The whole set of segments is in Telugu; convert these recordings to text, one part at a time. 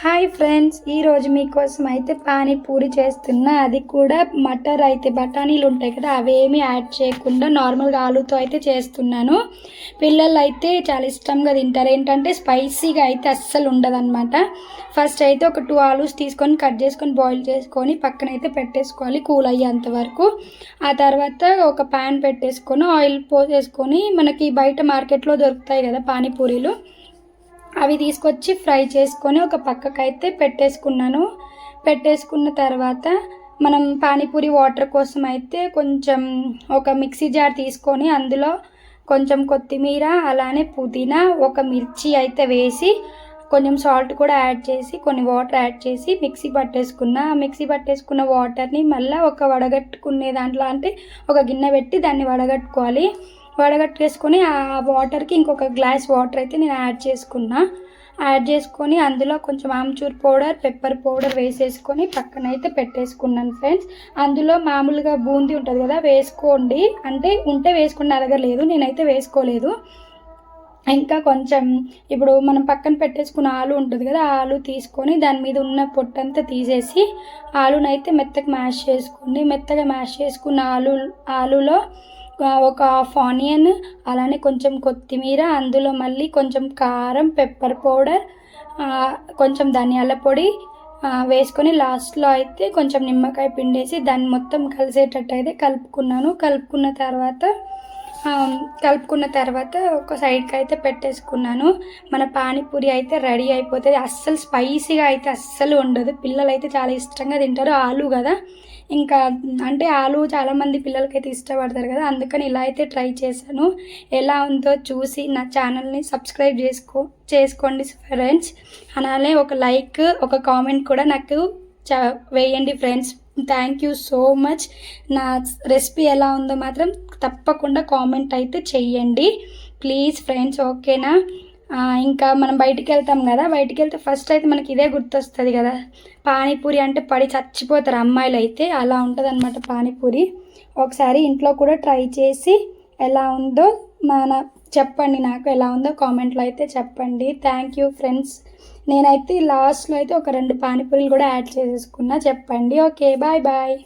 హాయ్ ఫ్రెండ్స్ ఈరోజు మీకోసం అయితే పానీపూరి చేస్తున్నా. అది కూడా మటర్ అయితే బఠానీలు ఉంటాయి కదా అవేమీ యాడ్ చేయకుండా నార్మల్గా ఆలుతో అయితే చేస్తున్నాను. పిల్లలు అయితే చాలా ఇష్టంగా తింటారు. ఏంటంటే స్పైసీగా అయితే అస్సలు ఉండదన్నమాట. ఫస్ట్ అయితే ఒక టూ ఆలూస్ తీసుకొని కట్ చేసుకొని బాయిల్ చేసుకొని పక్కన అయితే పెట్టేసుకోవాలి కూల్ అయ్యేంత వరకు. ఆ తర్వాత ఒక ప్యాన్ పెట్టేసుకొని ఆయిల్ పోసేసుకొని మనకి బయట మార్కెట్లో దొరుకుతాయి కదా పానీపూరీలు. అవి తీసుకొచ్చి ఫ్రై చేసుకొని ఒక పక్కకైతే పెట్టేసుకున్నాను. పెట్టేసుకున్న తర్వాత మనం పానీపూరి వాటర్ కోసం అయితే కొంచెం ఒక మిక్సీ జార్ తీసుకొని అందులో కొంచెం కొత్తిమీర అలానే పుదీనా ఒక మిర్చి అయితే వేసి కొంచెం సాల్ట్ కూడా యాడ్ చేసి కొన్ని వాటర్ యాడ్ చేసి మిక్సీ పట్టేసుకున్న. ఆ మిక్సీ పట్టేసుకున్న వాటర్ని మళ్ళీ ఒక వడగట్టుకునే దాంట్లో అంటే ఒక గిన్నె పెట్టి దాన్ని వడగట్టుకోవాలి. వడగట్టేసుకొని ఆ వాటర్కి ఇంకొక గ్లాస్ వాటర్ అయితే నేను యాడ్ చేసుకున్నా. యాడ్ చేసుకొని అందులో కొంచెం ఆమ్చూర్ పౌడర్ పెప్పర్ పౌడర్ వేసేసుకొని పక్కన అయితే పెట్టేసుకున్నాను ఫ్రెండ్స్. అందులో మామూలుగా బూందీ ఉంటుంది కదా వేసుకోండి. అంటే ఉంటే వేసుకుని అడగలేదు నేనైతే వేసుకోలేదు. ఇంకా కొంచెం ఇప్పుడు మనం పక్కన పెట్టేసుకున్న ఆలు ఉంటుంది కదా ఆలు తీసుకొని దాని మీద ఉన్న పొట్టంతా తీసేసి ఆలునైతే మెత్తగా మ్యాష్ చేసుకోండి. మెత్తగా మ్యాష్ చేసుకున్న ఆలు ఆలులో ఒక హాఫ్ ఆనియన్ అలానే కొంచెం కొత్తిమీర అందులో మళ్ళీ కొంచెం కారం పెప్పర్ పౌడర్ కొంచెం ధనియాల పొడి వేసుకొని లాస్ట్లో అయితే కొంచెం నిమ్మకాయ పిండేసి దాన్ని మొత్తం కలిసేటట్టు అయితే కలుపుకున్నాను. కలుపుకున్న తర్వాత కలుపుకున్న తర్వాత ఒక సైడ్కి అయితే పెట్టేసుకున్నాను. మన పానీపూరి అయితే రెడీ అయిపోతుంది. అస్సలు స్పైసీగా అయితే అస్సలు ఉండదు. పిల్లలు అయితే చాలా ఇష్టంగా తింటారు. ఆలు కదా. ఇంకా అంటే ఆలు చాలామంది పిల్లలకైతే ఇష్టపడతారు కదా. అందుకని ఇలా అయితే ట్రై చేశాను. ఎలా ఉందో చూసి నా ఛానల్ని సబ్స్క్రైబ్ చేసుకో చేసుకోండి ఫ్రెండ్స్. అలానే ఒక లైక్ ఒక కామెంట్ కూడా నాకు చ వేయండి friends. Thank you so much నా రెసిపీ ఎలా ఉందో మాత్రం తప్పకుండా కామెంట్ అయితే చెయ్యండి ప్లీజ్ ఫ్రెండ్స్ ఓకేనా ఇంకా మనం బయటికి వెళ్తాం కదా? బయటికి వెళ్తే ఫస్ట్ అయితే మనకి ఇదే గుర్తొస్తుంది కదా? పానీపూరి అంటే పడి చచ్చిపోతారు అమ్మాయిలు అయితే అలా ఉంటుంది అనమాట పానీపూరి. ఒకసారి ఇంట్లో కూడా ట్రై చేసి ఎలా ఉందో మన చెప్పండి నాకు ఎలా ఉందో కామెంట్లో అయితే చెప్పండి. థ్యాంక్ యూ ఫ్రెండ్స్ నేనైతే లాస్ట్లో అయితే ఒక రెండు పానీపూరీలు కూడా యాడ్ చేసేసుకున్నా. చెప్పండి. Okay bye bye.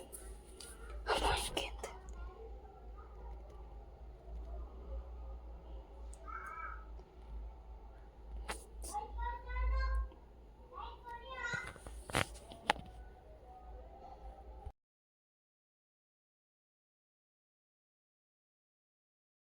Oh okay